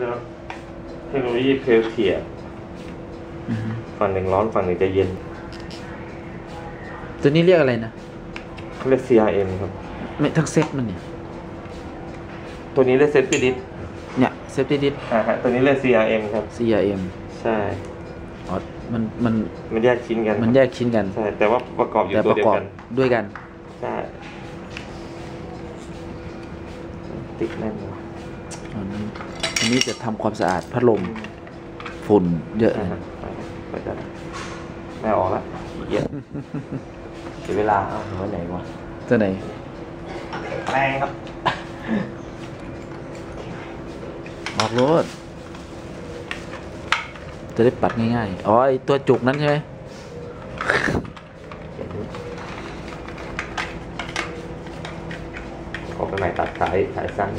แล้วเทคโนโลยีเพลเทียอือฮึฝั่งหนึ่งร้อนฝั่งหนึ่งจะเย็น ตัวนี้เรียกอะไรนะเขาเรียก CRM ครับ ไม่ทั้งเซตมันเนี่ย ตัวนี้เรียกเซฟตี้ดิสเนี่ยเซฟตี้ดิสอ่าฮะตัวนี้เรียก CRM ครับ CRM ใช่อ๋อมันมันมันแยกชิ้นกัน มันแยกชิ้นกัน ใช่ แต่ว่าประกอบอยู่แต่ตัปวระเดียกวอบกันด้วยกัน ใช่ ติดแน่นเลยอั นนี้อันนี้จะทำความสะอาดพัดลมฝุ่นเยอะอ่าเลยฮะไปไปจะไม่ออกละขี้เกียจเสียเวลาเอาหัวไหนวะตัวไหนแรงครับออกรถจะได้ปัดง่ายๆอ๋อไอตัวจุกนั้นใช่ไหมออกไปใหม่ตัดสายสายสั้น